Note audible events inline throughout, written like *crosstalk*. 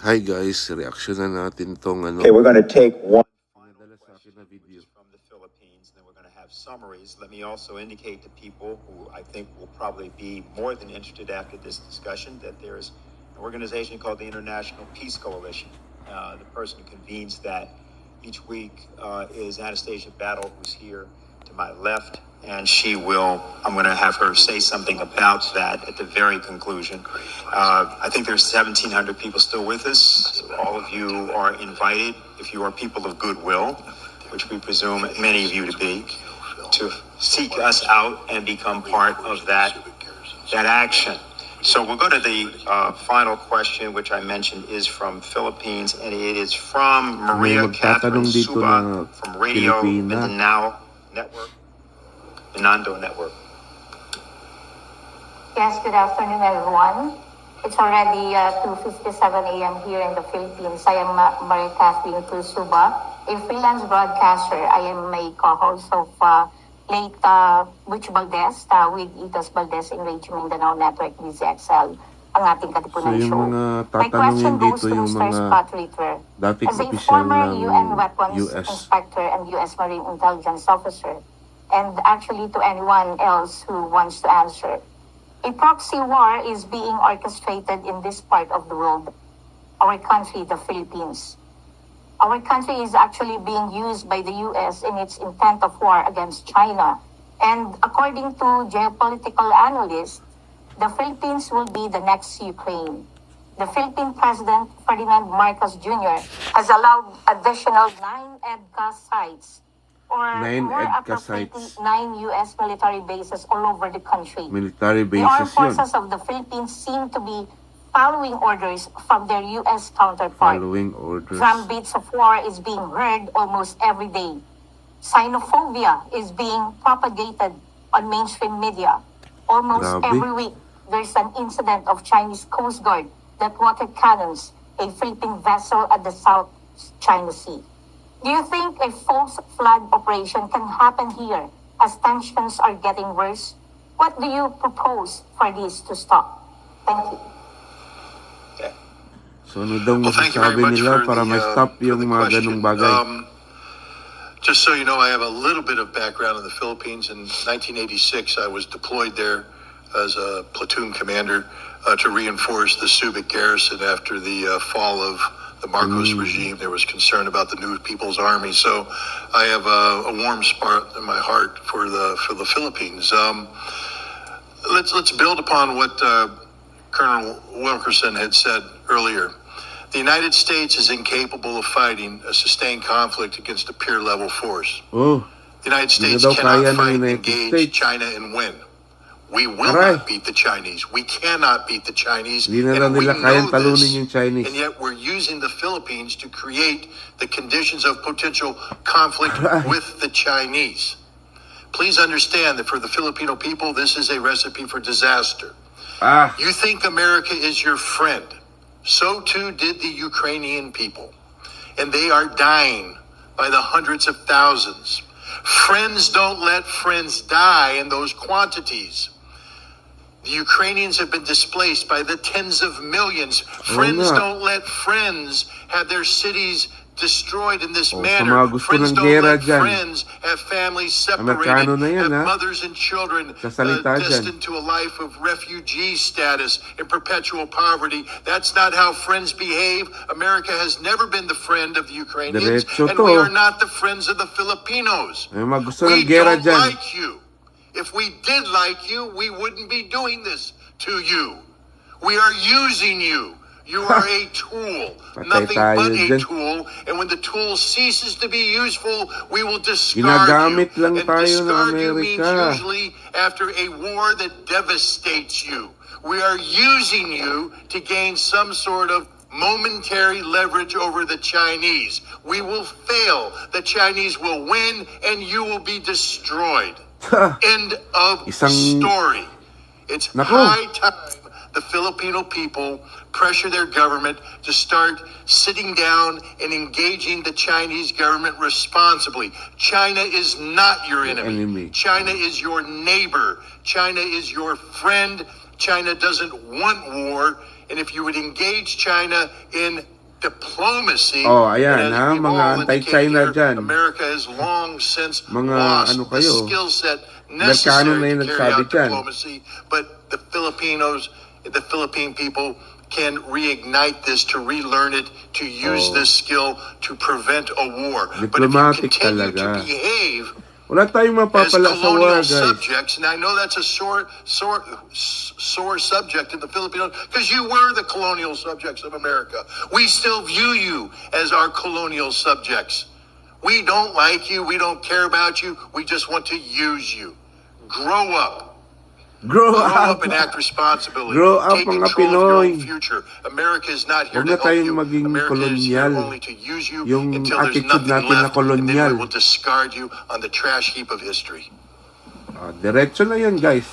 Hi guys, reaction na natin tong ano. Okay, we're going to take one Pinadala sa akin na from the Philippines, and then we're going to have summaries. Let me also indicate to people who I think will probably be more than interested after this discussion that there is an organization called the International Peace Coalition. Uh, the person who convenes that each week uh, is Anastasia Battle, who's here to my left, and she will. I'm going to have her say something about that at the very conclusion. Uh, I think there's 1,700 people still with us. All of you are invited, if you are people of goodwill, which we presume many of you to be, to seek us out and become part of that that action. So we'll go to the uh, final question, which I mentioned is from Philippines, and it is from Maria May Catherine magtatanong dito Suba from Radio. Mindanao Network, Minando Network. Yes, good afternoon, everyone. It's already uh, 2.57 a.m. here in the Philippines. I am uh, Maria Kathleen Tusuba, a freelance broadcaster. I am a co-host of uh, late uh, Butch Valdez uh, with Itas Valdez in Radio Mindanao Network, DZXL, ang ating katipunan So, yung show. mga My question tatanungin goes dito to yung Mr. mga Scott Ritter. dating As a former ng UN weapons US. inspector and US Marine intelligence officer, and actually to anyone else who wants to answer, a proxy war is being orchestrated in this part of the world, our country, the Philippines. Our country is actually being used by the US in its intent of war against China. And according to geopolitical analysts, the Philippines will be the next Ukraine. The Philippine President Ferdinand Marcos Jr. has allowed additional nine EDCA sites, or Nine more nine U.S. military bases all over the country. Military The armed bases yun. forces of the Philippines seem to be following orders from their U.S. counterpart. Following orders. Drumbeats of war is being heard almost every day. Xenophobia is being propagated on mainstream media. Almost Grabe. every week, there's an incident of Chinese Coast Guard that water cannons a Philippine vessel at the South China Sea. Do you think a false flag operation can happen here as tensions are getting worse? What do you propose for this to stop? Thank you. So ano daw Well, thank you very masasabi much nila for para the, uh, ma-stop for yung the mga question. ganong bagay? Um, just so you know, I have a little bit of background in the Philippines. In 1986, I was deployed there as a platoon commander uh, to reinforce the Subic garrison after the uh, fall of the Marcos regime. There was concern about the new People's Army, so I have a, a warm spot in my heart for the for the Philippines. Um, let's let's build upon what uh, Colonel Wilkerson had said earlier. The United States is incapable of fighting a sustained conflict against a peer level force. Oh, The United Hindi States daw kaya cannot ng fight, United engage States. China and win. We will Aray. not beat the Chinese. We cannot beat the Chinese. Hindi na lang and nila kayang know talunin this. yung Chinese. And yet we're using the Philippines to create the conditions of potential conflict Right. with the Chinese. Please understand that for the Filipino people, this is a recipe for disaster. ah, You think America is your friend. So too did the Ukrainian people. And they are dying by the hundreds of thousands. Friends don't let friends die in those quantities. The Ukrainians have been displaced by the tens of millions. Friends don't let friends have their cities destroyed in this Oh, manner. Friends don't let dyan. friends have families separated, yan, have ha? mothers and children uh, Sasalita dyan. destined to a life of refugee status and perpetual poverty. That's not how friends behave. America has never been the friend of the Ukrainians, Diretso and to. we are not the friends of the Filipinos. We don't dyan. like you. If we did like you, we wouldn't be doing this to you. We are using you. You are a *laughs* tool, nothing but a tool. And when the tool ceases to be useful, we will discard Ginagamit you. lang and tayo ng discard you means Amerika. usually after a war that devastates you. We are using you to gain some sort of momentary leverage over the Chinese. We will fail. The Chinese will win and you will be destroyed. *laughs* End of Isang- story. It's Naku. high time the Filipino people pressure their government to start sitting down and engaging the Chinese government responsibly. China is not your enemy. enemy. China is your neighbor. China is your friend. China doesn't want war. and if you would engage China in diplomacy, Oh, ayan, ha, mga anti-China dyan. America has long since Mga lost ano the skill set necessary na to carry out dyan. diplomacy, but the Filipinos, the Philippine people can reignite this, to relearn it, to use Oh. this skill to prevent a war. But if you Diplomatic continue talaga. to behave Wala tayong mapapala sa war, guys. subjects, and I know that's a sore, sore, sore subject in the Filipinos, because you were the colonial subjects of America. We still view you as our colonial subjects. We don't like you. We don't care about you. We just want to use you. Grow up. Grow up! up and act responsibly. Grow up, Take mga Pinoy. future. America is not here Huwag na tayong maging kolonyal. Yung attitude natin na kolonyal. will discard you on the trash heap of history. Ah, diretso na yun, guys.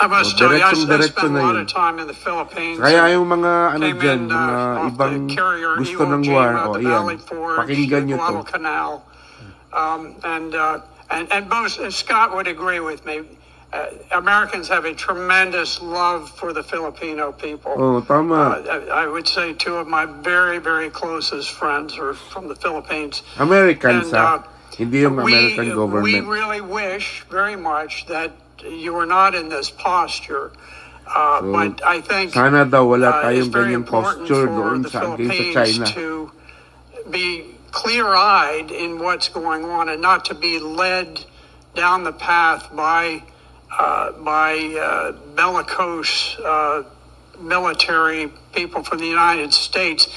I must Oh, tell you, I, I diretsong-diretso spent a na lot yun. of time in the Philippines. Kaya yung mga ano Came dyan, in, mga uh, off ibang the carrier gusto Iwo ng Jima, war, the o Valley yan, Forge, pakinggan nyo to. Guadalcanal, um, and, uh, and and most and Scott would agree with me. Uh, Americans have a tremendous love for the Filipino people. Oh, tama. Uh, I I would say two of my very, very closest friends are from the Philippines. Americans, And, ha? uh, Hindi yung we, American We government. really wish very much that you were not in this posture. Uh, So, but I think Sana daw wala uh, it's tayong very ganyang important posture for doon the sa against sa Philippines China. to be clear-eyed in what's going on and not to be led down the path by uh, by uh, bellicose uh, military people from the United States.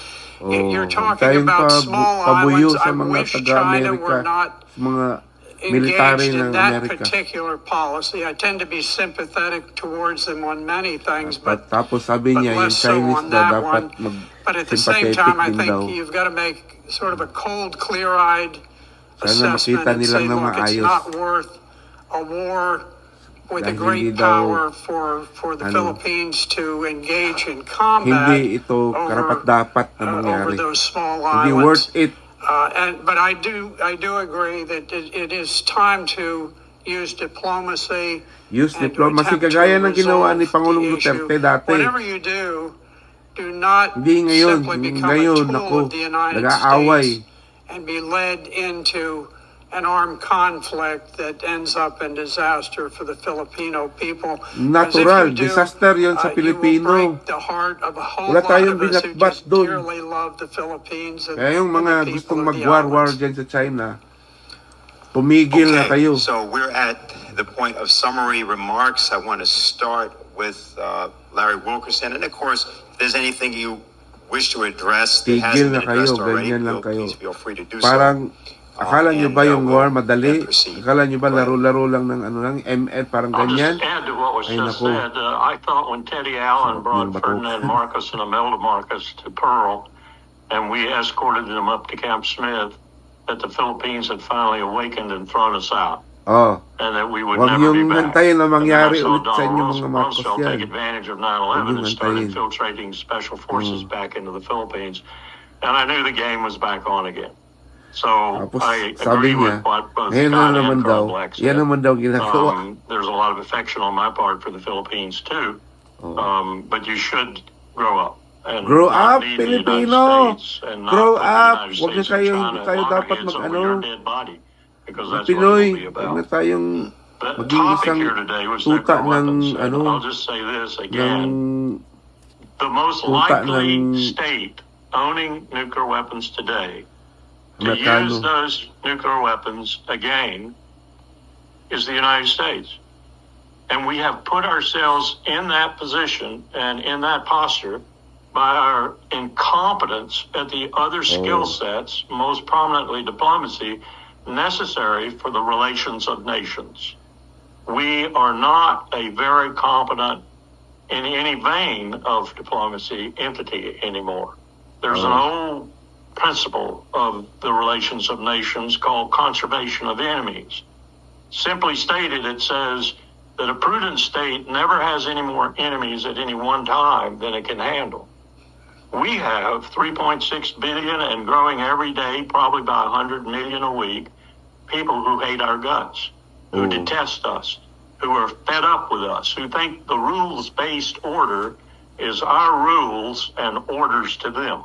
Oh, You're talking tayong about pabu- small pabuyo islands. sa I mga wish China taga-Amerika, were not sa mga military engaged ng in that Amerika. particular policy. I tend to be sympathetic towards them on many things, But tapos sabi but niya, yung less so Chinese on daw that dapat one. But at the same mag-sympathetic time, I din daw. think you've got to make sort of a cold, clear-eyed Sana assessment makita and nilang say, na look, it's maayos. not worth a war with a Dahil great hindi daw, power for for the ano, Philippines to engage in combat. Hindi ito karapat-dapat na uh, over mangyari. those small Hindi islands. worth it. Uh, and, but I do, I do agree that it, it is time to use diplomacy. Use and to diplomacy attempt to kagaya ng ginawa ni resolve Pangulong the issue. Duterte dati. Whatever you do, do not Hindi ngayon, simply become ngayon, a tool naku, of the United nag-aaway. States and be led into an armed conflict that ends up in disaster for the Filipino people. Natural, do, disaster yun sa uh, Pilipino. Wala tayong Philippines and, Kaya yung mga gustong mag-war-war dyan sa China, tumigil na kayo. So we're at the point of summary remarks. I want to start with uh, Larry Wilkerson. And of course, if there's anything you wish to address that hasn't na been addressed kayo, already, feel- please feel free to do Parang, so. Akala nyo ba yung war madali? Akala nyo ba laro-laro lang ng ano lang, ML, parang ganyan? Ay, naku. Uh, I thought when Teddy Allen brought. Ferdinand Marcos and Imelda Marcos to Pearl, and we escorted them up to Camp Smith, that the Philippines had finally awakened and thrown us out, Oh, and that we would Huwag never be back. hintayin na mangyari ulit sa inyo, mga Marcos yan. take advantage of 9/11 Huwag and yung start hintayin. infiltrating special forces Mm. back into the Philippines, and I knew the game was back on again. So tapos I sabi agree niya, with what both ngayon Scott naman and daw, Carl Black yan naman daw ginagawa. Um, there's a lot of affection on my part for the Philippines too. Oh. Um, but you should grow up. And Grow not up, lead the Filipino! United States and not Grow the up! United Huwag na States and kayong- China tayo dapat over mag-ano. your dead body. Because Mga that's what it Pinoy, huwag na tayong The maging topic isang here today was tuta nuclear ng, weapons. And ano, I'll just say this ng again. The most tuta likely ng- state owning nuclear weapons today to use those nuclear weapons again is the United States. And we have put ourselves in that position and in that posture by our incompetence at the other oh. skill Oh. sets, most prominently diplomacy, necessary for the relations of nations. We are not a very competent in any vein of diplomacy entity anymore. There's oh. an old principle of the relations of nations called conservation of enemies. Simply stated, it says that a prudent state never has any more enemies at any one time than it can handle. We have 3.6 billion and growing every day, probably by 100 million a week, people who hate our guts, who Mm. detest us, who are fed up with us, who think the rules based order is our rules and orders to them.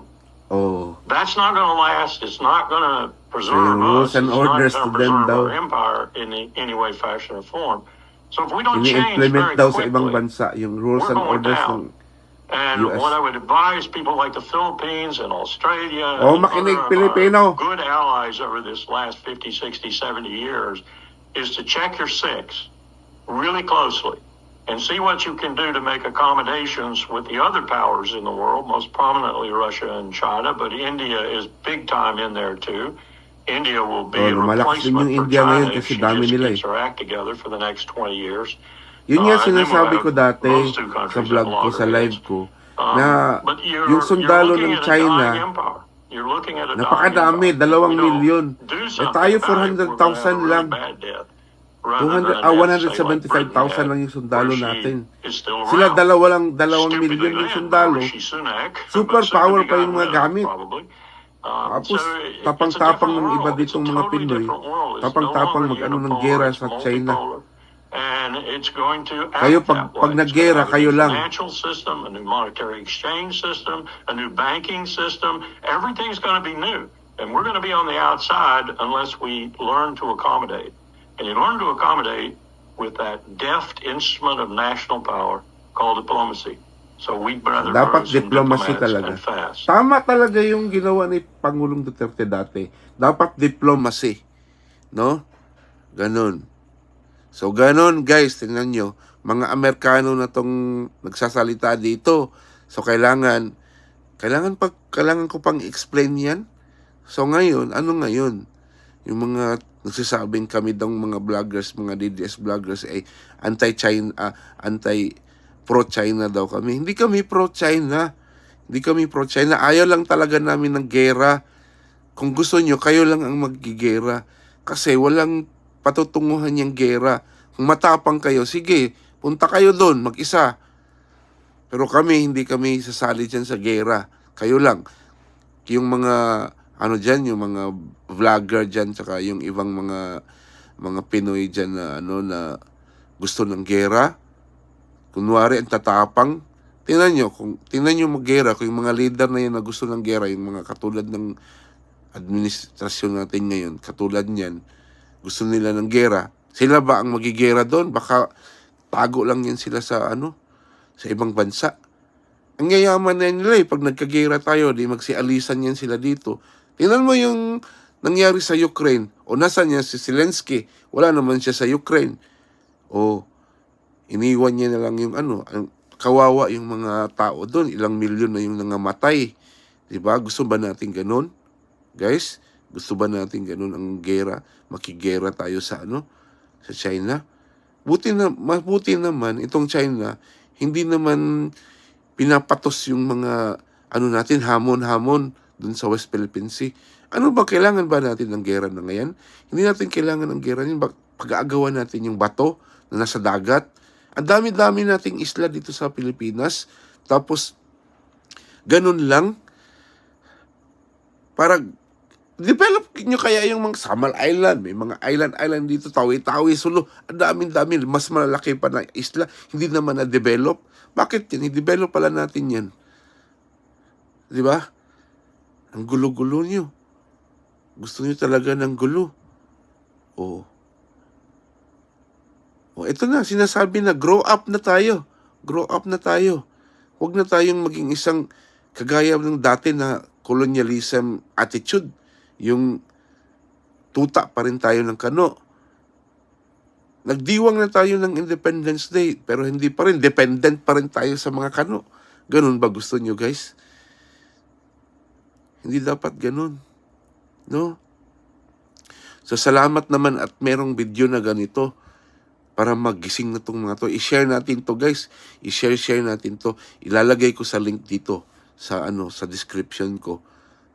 Oh. That's not going to last. It's not going to preserve rules us. and it's orders not going to preserve daw. our empire in any, any way, fashion, or form. So if we don't change very daw sa ibang quickly, bansa yung rules we're and going orders down. ng And US. what I would advise people like the Philippines and Australia Oh, and makinig, other uh, Pilipino. our good allies over this last 50, 60, 70 years is to check your six really closely and see what you can do to make accommodations with the other powers in the world, most prominently Russia and China, but India is big time in there too. India will be Oh, a replacement for India China if she just nila eh. her act together for the next 20 years. Yun Uh, then sinasabi ko dati sa vlog ko sa live ko Um, na you're, yung sundalo ng China dying empire. You're looking at a dying napakadami, dalawang milyon. Eh tayo gonna a 400,000 really lang. 200, ah, 175,000 lang yung sundalo natin. Sila dalawa lang, dalawang milyon yung sundalo. Superpower pa yung mga gamit. Um, Tapos, tapang-tapang ng iba ditong mga Pinoy. Tapang-tapang mag-ano ng gera sa China. Kayo, pag, pag nag-gera, kayo lang. System, a new monetary exchange system, a new banking system, everything's going to be new. And we're going to be on the outside unless we learn to accommodate. And you learn to accommodate with that deft instrument of national power called diplomacy. So we brother Dapat diplomacy talaga. Tama talaga yung ginawa ni Pangulong Duterte dati. Dapat diplomacy. No? Ganon. So, ganon guys, tingnan nyo. Mga Amerikano na tong nagsasalita dito. So, kailangan, kailangan pag, kailangan ko pang explain yan. So, ngayon, ano ngayon? Yung mga nagsasabing kami daw mga vloggers, mga DDS vloggers ay anti-China, ah, anti pro-China daw kami. Hindi kami pro-China. Hindi kami pro-China. Ayaw lang talaga namin ng gera. Kung gusto nyo, kayo lang ang magigera. Kasi walang patutunguhan yung gera. Kung matapang kayo, sige, punta kayo doon, mag-isa. Pero kami, hindi kami sasali dyan sa gera. Kayo lang. Yung mga, ano dyan, yung mga vlogger dyan, tsaka yung ibang mga, mga Pinoy dyan na, ano, na gusto ng gera. Kunwari, ang tatapang. Tingnan nyo, kung, tingnan nyo mag-gera, kung yung mga leader na yan na gusto ng gera, yung mga katulad ng administrasyon natin ngayon, katulad niyan, gusto nila ng gera, sila ba ang magigera doon? Baka tago lang yan sila sa ano, sa ibang bansa. Ang yayaman na nila eh, pag nagkagera tayo, di magsialisan yan sila dito. Tingnan mo yung nangyari sa Ukraine. O nasan niya si Zelensky? Wala naman siya sa Ukraine. O iniwan niya na lang yung ano, ang kawawa yung mga tao doon. Ilang milyon na yung nangamatay. Di ba? Gusto ba natin ganun? Guys, gusto ba natin ganun ang gera? Makigera tayo sa ano? Sa China? Buti na, mabuti naman, itong China, hindi naman pinapatos yung mga ano natin, hamon-hamon dun sa West Philippine Sea. Ano ba, kailangan ba natin ng gera na ngayon? Hindi natin kailangan ng gera yun. Pag-aagawan natin yung bato na nasa dagat. Ang dami-dami nating isla dito sa Pilipinas. Tapos, ganun lang. Para develop nyo kaya yung mga Samal Island, may mga island-island dito, Tawi-Tawi, Sulu, ang daming-dami, mas malaki pa na isla, hindi naman na-develop. Bakit yan? I-develop pala natin yan. Di ba? Ang gulo-gulo nyo. Gusto nyo talaga ng gulo. Oo. Oh, ito na, sinasabi na, grow up na tayo. Grow up na tayo. Huwag na tayong maging isang kagaya ng dati na colonialism attitude. Yung tuta pa rin tayo ng kano. Nagdiwang na tayo ng Independence Day, pero hindi pa rin, dependent pa rin tayo sa mga kano. Ganun ba gusto nyo, guys? Hindi dapat ganun. No? So, salamat naman at merong video na ganito para magising na tong mga to. I-share natin to, guys. I-share-share natin to. Ilalagay ko sa link dito sa ano sa description ko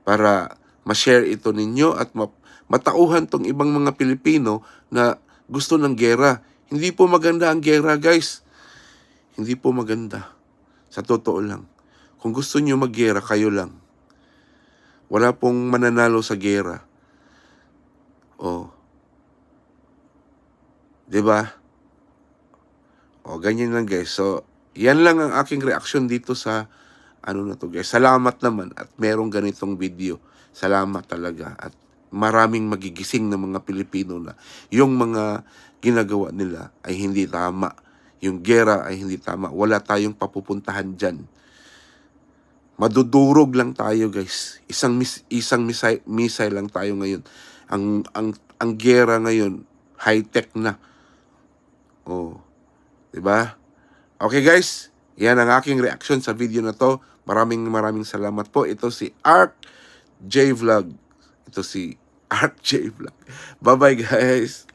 para ma-share ito ninyo at ma- matauhan tong ibang mga Pilipino na gusto ng gera. Hindi po maganda ang gera, guys. Hindi po maganda. Sa totoo lang. Kung gusto nyo maggera, kayo lang. Wala pong mananalo sa gera. Oh. 'Di ba? O, ganyan lang guys. So, yan lang ang aking reaksyon dito sa ano na to guys. Salamat naman at merong ganitong video. Salamat talaga at maraming magigising na mga Pilipino na yung mga ginagawa nila ay hindi tama. Yung gera ay hindi tama. Wala tayong papupuntahan dyan. Madudurog lang tayo guys. Isang mis- isang missile, missile lang tayo ngayon. Ang ang ang gera ngayon high tech na. Oh. 'Di ba? Okay guys, yan ang aking reaction sa video na to. Maraming maraming salamat po. Ito si Ark J Vlog. Ito si Ark J Vlog. Bye-bye guys.